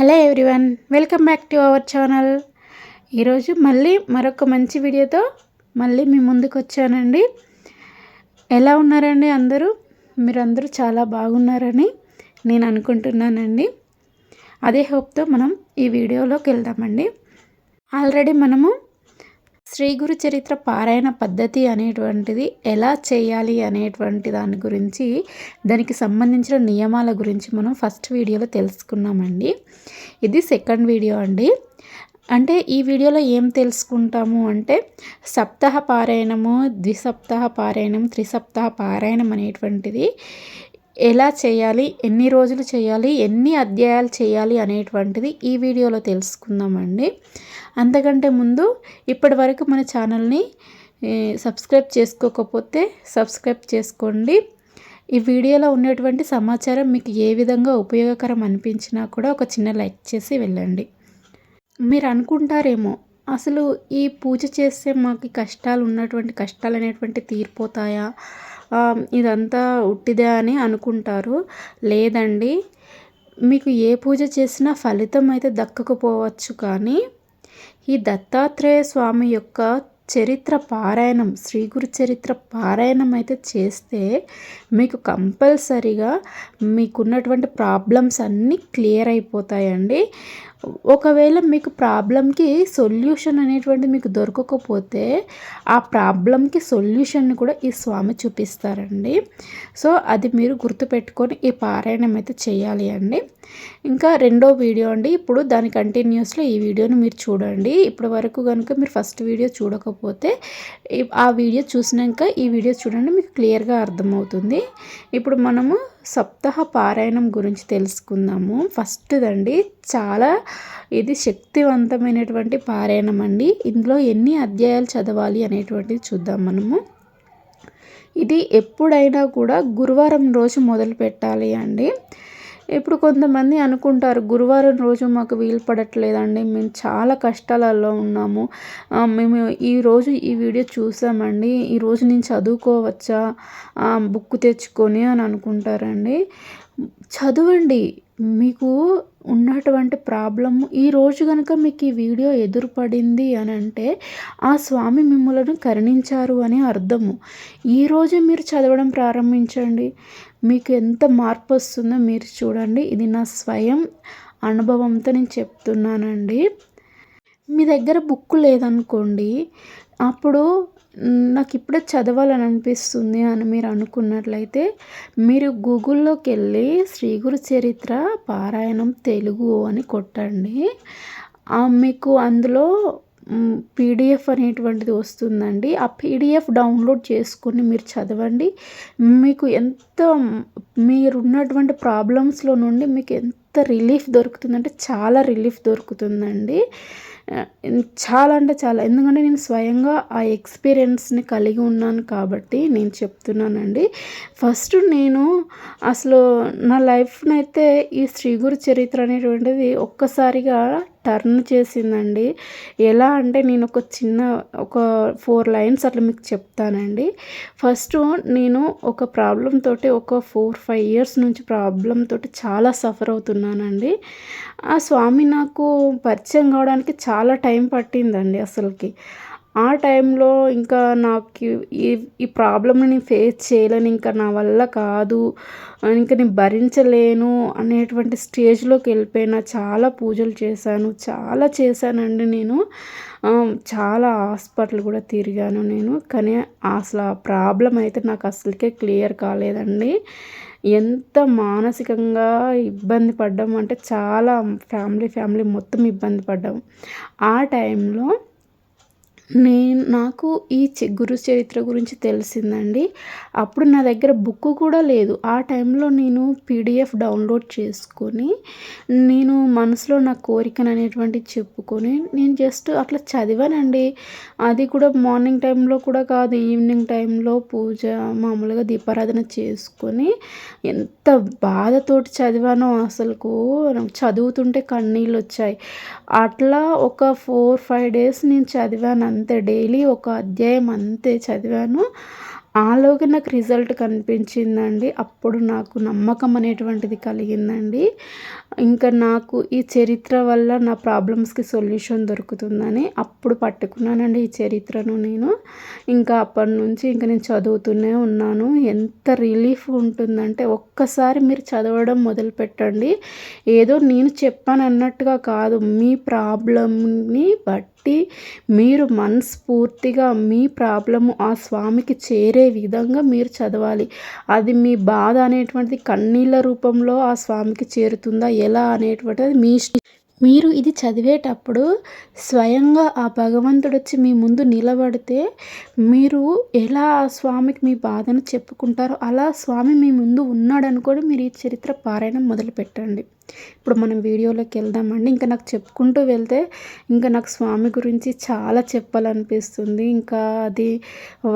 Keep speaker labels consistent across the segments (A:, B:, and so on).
A: Hello everyone welcome back to our channel. ఈరోజు మళ్ళీ మరొక మంచి వీడియోతో మళ్ళీ మీ ముందుకు వచ్చానండి. ఎలా ఉన్నారండి అందరూ? మీరందరూ చాలా బాగున్నారని నేను అనుకుంటున్నానండి. అదే హోప్తో మనం ఈ వీడియోలోకి వెళ్దామండి. ఆల్రెడీ మనము శ్రీ గురు చరిత్ర పారాయణ పద్ధతి అనేటువంటిది ఎలా చేయాలి అనేటువంటి దాని గురించి దానికి సంబంధించిన నియమాల గురించి మనం ఫస్ట్ వీడియోలో తెలుసుకున్నామండి. ఇది సెకండ్ వీడియో అండి. అంటే ఈ వీడియోలో ఏం తెలుసుకుంటాము అంటే సప్తాహ పారాయణము ద్విసప్తాహ పారాయణం త్రిసప్తాహ పారాయణం అనేటువంటిది ఎలా చేయాలి ఎన్ని రోజులు చేయాలి ఎన్ని అధ్యాయాలు చేయాలి అనేటువంటిది ఈ వీడియోలో తెలుసుకుందామండి. అంతకంటే ముందు ఇప్పటి వరకు మన ఛానల్ని సబ్స్క్రైబ్ చేసుకోకపోతే సబ్స్క్రైబ్ చేసుకోండి. ఈ వీడియోలో ఉన్నటువంటి సమాచారం మీకు ఏ విధంగా ఉపయోగకరం అనిపించినా కూడా ఒక చిన్న లైక్ చేసి వెళ్ళండి. మీరు అనుకుంటారేమో అసలు ఈ పూజ చేస్తే మాకు కష్టాలు ఉన్నటువంటి కష్టాలు అనేటువంటి తీరిపోతాయా? ఇదంతా ఉట్టిదే అని అనుకుంటారు. లేదండి మీకు ఏ పూజ చేసినా ఫలితం అయితే దక్కకపోవచ్చు కానీ ఈ దత్తాత్రేయ స్వామి యొక్క చరిత్ర పారాయణం శ్రీ గురు చరిత్ర పారాయణం అయితే చేస్తే మీకు కంపల్సరిగా మీకున్నటువంటి ప్రాబ్లమ్స్ అన్నీ క్లియర్ అయిపోతాయండి. ఒకవేళ మీకు ప్రాబ్లంకి సొల్యూషన్ అనేటువంటి మీకు దొరకకపోతే ఆ ప్రాబ్లంకి సొల్యూషన్ని కూడా ఈ స్వామి చూపిస్తారండి. సో అది మీరు గుర్తుపెట్టుకొని ఈ పారాయణం అయితే చేయాలి అండి. ఇంకా రెండో వీడియో అండి. ఇప్పుడు దాని కంటిన్యూస్లో ఈ వీడియోని మీరు చూడండి. ఇప్పటి వరకు కనుక మీరు ఫస్ట్ వీడియో చూడకపోతే ఆ వీడియో చూసినాక ఈ వీడియో చూడండి మీకు క్లియర్గా అర్థమవుతుంది. ఇప్పుడు మనము సప్తాహ పారాయణం గురించి తెలుసుకుందాము. ఫస్ట్దండి చాలా ఇది శక్తివంతమైనటువంటి పారాయణం అండి ఇందులో ఎన్ని అధ్యాయాలు చదవాలి అనేటువంటిది చూద్దాం మనము. ఇది ఎప్పుడైనా కూడా గురువారం రోజు మొదలు పెట్టాలి అండి. ఇప్పుడు కొంతమంది అనుకుంటారు గురువారం రోజు మాకు వీలు పడట్లేదండి మేము చాలా కష్టాలలో ఉన్నాము. మేము ఈరోజు ఈ వీడియో చూసామండి ఈరోజు నేను చదువుకోవచ్చా బుక్ తెచ్చుకొని అని అనుకుంటారండి. చదవండి మీకు ఉన్నటువంటి ప్రాబ్లమ్ ఈరోజు కనుక మీకు ఈ వీడియో ఎదురుపడింది అని అంటే ఆ స్వామి మిమ్మలను కరుణించారు అని అర్థము. ఈరోజే మీరు చదవడం ప్రారంభించండి. మీకు ఎంత మార్పు వస్తుందో మీరు చూడండి. ఇది నా స్వయం అనుభవంతో నేను చెప్తున్నానండి. మీ దగ్గర బుక్ లేదనుకోండి అప్పుడు నాకు ఇప్పుడే చదవాలని అనిపిస్తుంది అని మీరు అనుకున్నట్లయితే మీరు గూగుల్లోకి వెళ్ళి శ్రీ గురు చరిత్ర పారాయణం తెలుగు అని కొట్టండి. మీకు అందులో పీడిఎఫ్ అనేటువంటిది వస్తుందండి. ఆ పీడిఎఫ్ డౌన్లోడ్ చేసుకుని మీరు చదవండి. మీకు ఎంత మీరున్నటువంటి ప్రాబ్లమ్స్లో నుండి మీకు ఎంత రిలీఫ్ దొరుకుతుందంటే చాలా రిలీఫ్ దొరుకుతుందండి. చాలా అంటే చాలా. ఎందుకంటే నేను స్వయంగా ఆ ఎక్స్పీరియన్స్ని కలిగి ఉన్నాను కాబట్టి నేను చెప్తున్నానండి. ఫస్ట్ నేను అసలు నా లైఫ్నైతే ఈ శ్రీ గురు చరిత్ర అనేటువంటిది ఒక్కసారిగా టర్న్ చేసిందండి. ఎలా అంటే నేను ఒక చిన్న ఒక ఫోర్ లైన్స్ అట్లా మీకు చెప్తానండి. ఫస్ట్ నేను ఒక ప్రాబ్లం తోటి ఒక ఫోర్ ఫైవ్ ఇయర్స్ నుంచి ప్రాబ్లం తోటి చాలా సఫర్ అవుతున్నానండి. ఆ స్వామి నాకు పరిచయం కావడానికి చాలా టైం పట్టిందండి అసలుకి. ఆ టైంలో ఇంకా నాకు ఈ ఈ ప్రాబ్లమ్ని నేను ఫేస్ చేయలేను ఇంకా నా వల్ల కాదు ఇంకా నేను భరించలేను అనేటువంటి స్టేజ్లోకి వెళ్ళిపోయిన చాలా పూజలు చేశాను చాలా చేశానండి నేను. చాలా హాస్పిటల్ కూడా తిరిగాను నేను కానీ అసలు ఆ ప్రాబ్లం అయితే నాకు అసలుకే క్లియర్ కాలేదండి. ఎంత మానసికంగా ఇబ్బంది పడ్డాం అంటే చాలా ఫ్యామిలీ ఫ్యామిలీ మొత్తం ఇబ్బంది పడ్డాము ఆ టైంలో నేను నాకు ఈ గురు చరిత్ర గురించి తెలిసిందండి. అప్పుడు నా దగ్గర బుక్ కూడా లేదు. ఆ టైంలో నేను పీడిఎఫ్ డౌన్లోడ్ చేసుకొని నేను మనసులో నా కోరికను అనేటువంటిది చెప్పుకొని నేను జస్ట్ అట్లా చదివానండి. అది కూడా మార్నింగ్ టైంలో కూడా కాదు ఈవినింగ్ టైంలో పూజ మామూలుగా దీపారాధన చేసుకొని ఎంత బాధతోటి చదివానో అసలుకు. చదువుతుంటే కన్నీళ్ళు వచ్చాయి అట్లా ఒక ఫోర్ ఫైవ్ డేస్ నేను చదివాను అంతే. డైలీ ఒక అధ్యాయం అంతే చదివాను. ఆలోగా నాకు రిజల్ట్ కనిపించిందండి. అప్పుడు నాకు నమ్మకం అనేటువంటిది కలిగిందండి. ఇంకా నాకు ఈ చరిత్ర వల్ల నా ప్రాబ్లమ్స్కి సొల్యూషన్ దొరుకుతుందని అప్పుడు పట్టుకున్నానండి ఈ చరిత్రను నేను. ఇంకా అప్పటి నుంచి ఇంకా నేను చదువుతూనే ఉన్నాను. ఎంత రిలీఫ్ ఉంటుందంటే ఒక్కసారి మీరు చదవడం మొదలుపెట్టండి. ఏదో నేను చెప్పాను అన్నట్టుగా కాదు. మీ ప్రాబ్లమ్ని కాబట్టి మీరు మనస్ఫూర్తిగా మీ ప్రాబ్లము ఆ స్వామికి చేరే విధంగా మీరు చదవాలి. అది మీ బాధ అనేటువంటిది కన్నీళ్ళ రూపంలో ఆ స్వామికి చేరుతుందా? ఎలా అనేటువంటిది మీ మీరు ఇది చదివేటప్పుడు స్వయంగా ఆ భగవంతుడు వచ్చి మీ ముందు నిలబడితే మీరు ఎలా ఆ స్వామికి మీ బాధను చెప్పుకుంటారో అలా స్వామి మీ ముందు ఉన్నాడు మీరు ఈ చరిత్ర పారాయణం మొదలు పెట్టండి ఇప్పుడు మనం వీడియోలోకి వెళ్దామండి. ఇంకా నాకు చెప్పుకుంటూ వెళ్తే ఇంకా నాకు స్వామి గురించి చాలా చెప్పాలనిపిస్తుంది. ఇంకా అది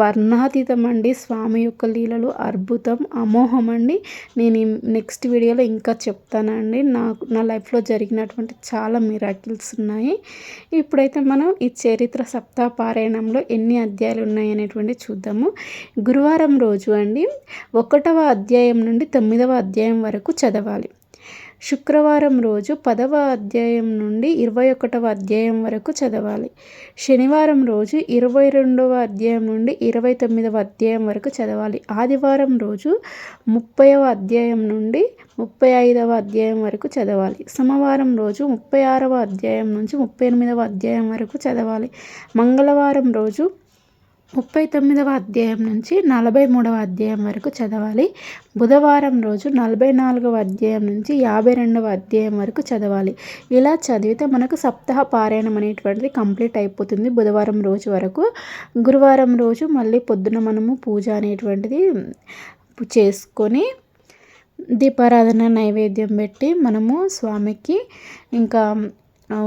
A: వర్ణాతీతం అండి స్వామి యొక్క లీలలు అద్భుతం అమోహం అండి నేను నెక్స్ట్ వీడియోలో ఇంకా చెప్తానండి. నాకు నా లైఫ్లో జరిగినటువంటి చాలా మిరాకిల్స్ ఉన్నాయి. ఇప్పుడైతే మనం ఈ చరిత్ర సప్తాహ పారాయణంలో ఎన్ని అధ్యాయాలు ఉన్నాయి అనేటువంటి చూద్దాము. గురువారం రోజు అండి ఒకటవ అధ్యాయం నుండి తొమ్మిదవ అధ్యాయం వరకు చదవాలి. శుక్రవారం రోజు పదవ అధ్యాయం నుండి ఇరవై ఒకటవ అధ్యాయం వరకు చదవాలి. శనివారం రోజు ఇరవై రెండవ అధ్యాయం నుండి ఇరవై తొమ్మిదవ అధ్యాయం వరకు చదవాలి. ఆదివారం రోజు ముప్పైవ అధ్యాయం నుండి ముప్పై ఐదవ అధ్యాయం వరకు చదవాలి. సోమవారం రోజు ముప్పై ఆరవ అధ్యాయం నుంచి ముప్పై ఎనిమిదవ అధ్యాయం వరకు చదవాలి. మంగళవారం రోజు ముప్పై తొమ్మిదవ అధ్యాయం నుంచి నలభై మూడవ అధ్యాయం వరకు చదవాలి. బుధవారం రోజు నలభై నాలుగవ అధ్యాయం నుంచి యాభై రెండవ అధ్యాయం వరకు చదవాలి. ఇలా చదివితే మనకు సప్తాహ పారాయణం అనేటువంటిది కంప్లీట్ అయిపోతుంది. బుధవారం రోజు వరకు గురువారం రోజు మళ్ళీ పొద్దున మనము పూజ అనేటువంటిది చేసుకొని దీపారాధన నైవేద్యం పెట్టి మనము స్వామికి ఇంకా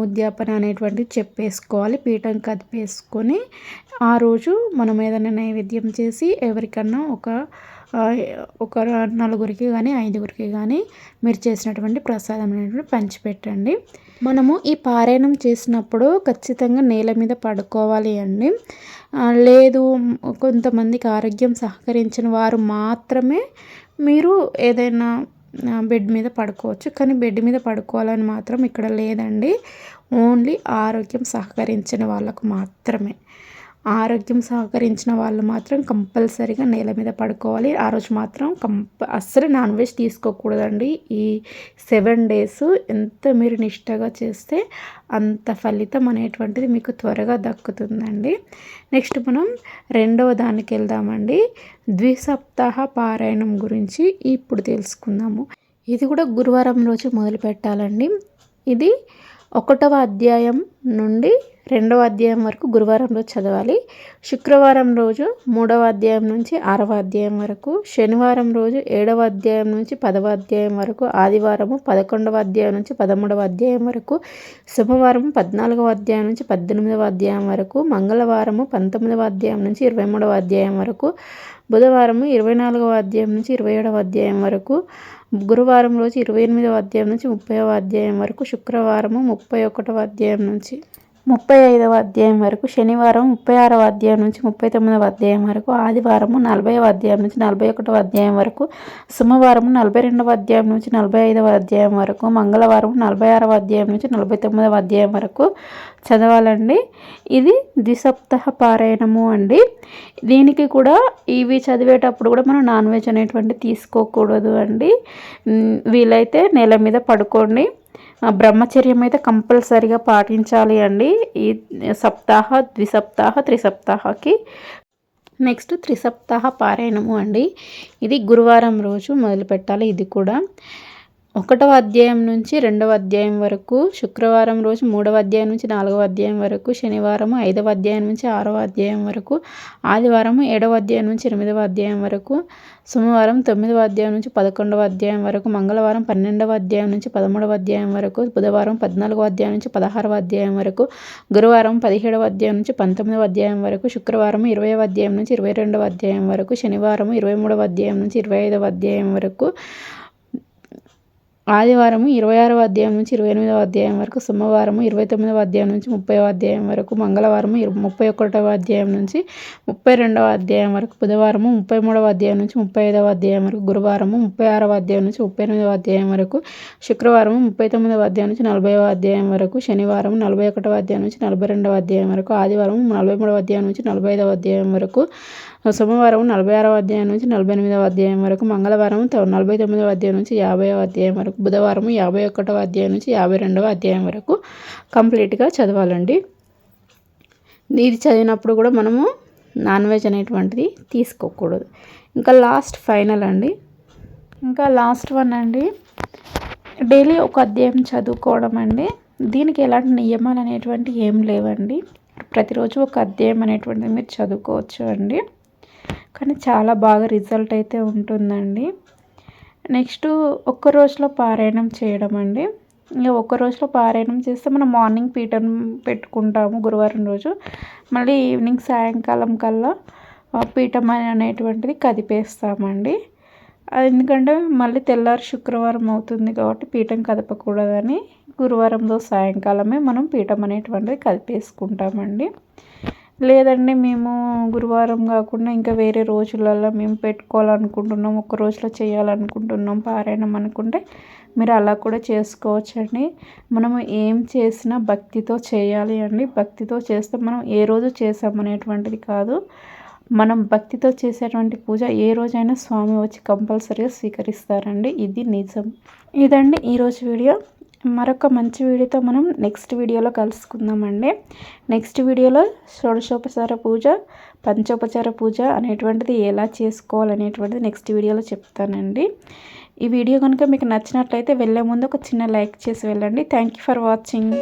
A: ఉద్యాపన అనేటువంటిది చెప్పేసుకోవాలి. పీఠం కదిపేసుకొని ఆ రోజు మనం ఏదైనా నైవేద్యం చేసి ఎవరికన్నా ఒక ఒక నలుగురికి కానీ ఐదుగురికి కానీ మీరు చేసినటువంటి ప్రసాదం అనేటువంటి పంచిపెట్టండి. మనము ఈ పారాయణం చేసినప్పుడు ఖచ్చితంగా నేల మీద పడుకోవాలి అండి. లేదు కొంతమందికి ఆరోగ్యం సహకరించిన వారు మాత్రమే మీరు ఏదైనా బెడ్ మీద పడుకోవచ్చు. కానీ బెడ్ మీద పడుకోవాలని మాత్రం ఇక్కడ లేదండి. ఓన్లీ ఆరోగ్యం సహకరించిన వాళ్ళకు మాత్రమే. ఆరోగ్యం సహకరించిన వాళ్ళు మాత్రం కంపల్సరీగా నేల మీద పడుకోవాలి. ఆ రోజు మాత్రం కంప అస్సలు నాన్ వెజ్ తీసుకోకూడదండి. ఈ సెవెన్ డేస్ ఎంత మీరు నిష్టగా చేస్తే అంత ఫలితం అనేటువంటిది మీకు త్వరగా దక్కుతుందండి. నెక్స్ట్ మనం రెండవ దానికి వెళ్దామండి. ద్విసప్తాహ పారాయణం గురించి ఇప్పుడు తెలుసుకుందాము. ఇది కూడా గురువారం రోజు మొదలు పెట్టాలండి ఇది ఒకటవ అధ్యాయం నుండి రెండవ అధ్యాయం వరకు గురువారం రోజు చదవాలి. శుక్రవారం రోజు మూడవ అధ్యాయం నుంచి ఆరవ అధ్యాయం వరకు శనివారం రోజు ఏడవ అధ్యాయం నుంచి పదవ అధ్యాయం వరకు ఆదివారము పదకొండవ అధ్యాయం నుంచి పదమూడవ అధ్యాయం వరకు సోమవారం పద్నాలుగవ అధ్యాయం నుంచి పద్దెనిమిదవ అధ్యాయం వరకు మంగళవారము పంతొమ్మిదవ అధ్యాయం నుంచి ఇరవై మూడవ అధ్యాయం వరకు బుధవారము ఇరవై నాలుగవ అధ్యాయం నుంచి ఇరవై ఏడవ అధ్యాయం వరకు గురువారం రోజు ఇరవై ఎనిమిదవ అధ్యాయం నుంచి ముప్పైవ అధ్యాయం వరకు శుక్రవారము ముప్పై ఒకటవ అధ్యాయం నుంచి. ముప్పై ఐదవ అధ్యాయం వరకు శనివారం ముప్పై ఆరవ అధ్యాయం నుంచి ముప్పై తొమ్మిదవ అధ్యాయం వరకు ఆదివారము నలభైవ అధ్యాయం నుంచి నలభై ఒకటవ అధ్యాయం వరకు సోమవారం నలభై రెండవ అధ్యాయం నుంచి నలభై ఐదవ అధ్యాయం వరకు మంగళవారం నలభై ఆరవ అధ్యాయం నుంచి నలభై తొమ్మిదవ అధ్యాయం వరకు చదవాలండి. ఇది ద్విసప్తాహ పారాయణము అండి. దీనికి కూడా ఇవి చదివేటప్పుడు కూడా మనం నాన్ వెజ్ అనేటువంటి తీసుకోకూడదు అండి. వీలైతే నేల మీద పడుకోండి. బ్రహ్మచర్యం అయితే కంపల్సరిగా పాటించాలి అండి. ఈ సప్తాహ ద్విసప్తాహ త్రిసప్తాహకి నెక్స్ట్ త్రిసప్తాహ పారాయణము అండి. ఇది గురువారం రోజు మొదలు పెట్టాలి ఇది కూడా. ఒకటవ అధ్యాయం నుంచి రెండవ అధ్యాయం వరకు శుక్రవారం రోజు మూడవ అధ్యాయం నుంచి నాలుగవ అధ్యాయం వరకు శనివారం ఐదవ అధ్యాయం నుంచి ఆరవ అధ్యాయం వరకు ఆదివారం ఏడవ అధ్యాయం నుంచి ఎనిమిదవ అధ్యాయం వరకు సోమవారం తొమ్మిదవ అధ్యాయం నుంచి పదకొండవ అధ్యాయం వరకు మంగళవారం పన్నెండవ అధ్యాయం నుంచి పదమూడవ అధ్యాయం వరకు బుధవారం పద్నాలుగవ అధ్యాయం నుంచి పదహారవ అధ్యాయం వరకు గురువారం పదిహేడవ అధ్యాయం నుంచి పంతొమ్మిదవ అధ్యాయం వరకు శుక్రవారం ఇరవైవ అధ్యాయం నుంచి ఇరవై రెండవ అధ్యాయం వరకు శనివారం ఇరవై మూడవ అధ్యాయం నుంచి ఇరవై ఐదవ అధ్యాయం వరకు ఆదివారం ఇరవై ఆరవ అధ్యాయం నుంచి ఇరవై ఎనిమిదవ అధ్యాయం వరకు సోమవారం ఇరవై తొమ్మిదవ అధ్యాయం నుంచి ముప్పైవ అధ్యాయం వరకు మంగళవారం ముప్పై ఒకటవ అధ్యాయం నుంచి ముప్పై రెండవ అధ్యాయం వరకు బుధవారం ముప్పై మూడవ అధ్యాయం నుంచి ముప్పై ఐదవ అధ్యాయం వరకు గురువారం ముప్పై ఆరవ అధ్యాయం నుంచి ముప్పై ఎనిమిదవ అధ్యాయం వరకు శుక్రవారం ముప్పై తొమ్మిదవ అధ్యాయం నుంచి నలభైవ అధ్యాయం వరకు శనివారం నలభై ఒకటవ అధ్యాయం నుంచి నలభై రెండవ అధ్యాయం వరకు ఆదివారం నలభై మూడవ అధ్యాయం నుంచి నలభై ఐదవ అధ్యాయం వరకు సోమవారం నలభై ఆరవ అధ్యాయం నుంచి నలభై ఎనిమిదవ అధ్యాయం వరకు మంగళవారం నలభై తొమ్మిదవ అధ్యాయం నుంచి యాభైవ అధ్యాయం వరకు బుధవారం యాభై ఒకటవ అధ్యాయం నుంచి యాభై రెండవ అధ్యాయం వరకు కంప్లీట్గా చదవాలండి. ఇది చదివినప్పుడు కూడా మనము నాన్ వెజ్ అనేటువంటిది తీసుకోకూడదు. ఇంకా లాస్ట్ ఫైనల్ అండి. ఇంకా లాస్ట్ వన్ అండి. డైలీ ఒక అధ్యాయం చదువుకోవడం అండి. దీనికి ఎలాంటి నియమాలు అనేటువంటి ఏం లేవండి. ప్రతిరోజు ఒక అధ్యాయం అనేటువంటిది మీరు చదువుకోవచ్చు అండి. కానీ చాలా బాగా రిజల్ట్ అయితే ఉంటుందండి. నెక్స్ట్ ఒక్క రోజులో పారాయణం చేయడం అండి. ఇంకా ఒక్క రోజులో పారాయణం చేస్తే మనం మార్నింగ్ పీఠం పెట్టుకుంటాము గురువారం రోజు. మళ్ళీ ఈవినింగ్ సాయంకాలం కల్లా పీఠం అనేటువంటిది కదిపేస్తామండి. ఎందుకంటే మళ్ళీ తెల్లారి శుక్రవారం అవుతుంది కాబట్టి పీఠం కదపకూడదని గురువారం రోజు సాయంకాలమే మనం పీఠం అనేటువంటిది కదిపేసుకుంటామండి. లేదండి మేము గురువారం కాకుండా ఇంకా వేరే రోజులలో మేము పెట్టుకోవాలనుకుంటున్నాం ఒక రోజులో చేయాలనుకుంటున్నాం పారాయణం అనుకుంటే మీరు అలా కూడా చేసుకోవచ్చండి. మనము ఏం చేసినా భక్తితో చేయాలి అండి. భక్తితో చేస్తే మనం ఏ రోజు చేసామనేటువంటిది కాదు. మనం భక్తితో చేసేటువంటి పూజ ఏ రోజైనా స్వామి వచ్చి కంపల్సరీగా స్వీకరిస్తారండి. ఇది నిజం. ఇదండి ఈరోజు వీడియో. మరొక మంచి వీడియోతో మనం నెక్స్ట్ వీడియోలో కలుసుకుందామండి. నెక్స్ట్ వీడియోలో షోడశోపచార పూజ పంచోపచార పూజ అనేటువంటిది ఎలా చేసుకోవాలనేటువంటిది నెక్స్ట్ వీడియోలో చెప్తానండి. ఈ వీడియో కనుక మీకు నచ్చినట్లయితే వెళ్ళే ముందు ఒక చిన్న లైక్ చేసి వెళ్ళండి. Thank you for watching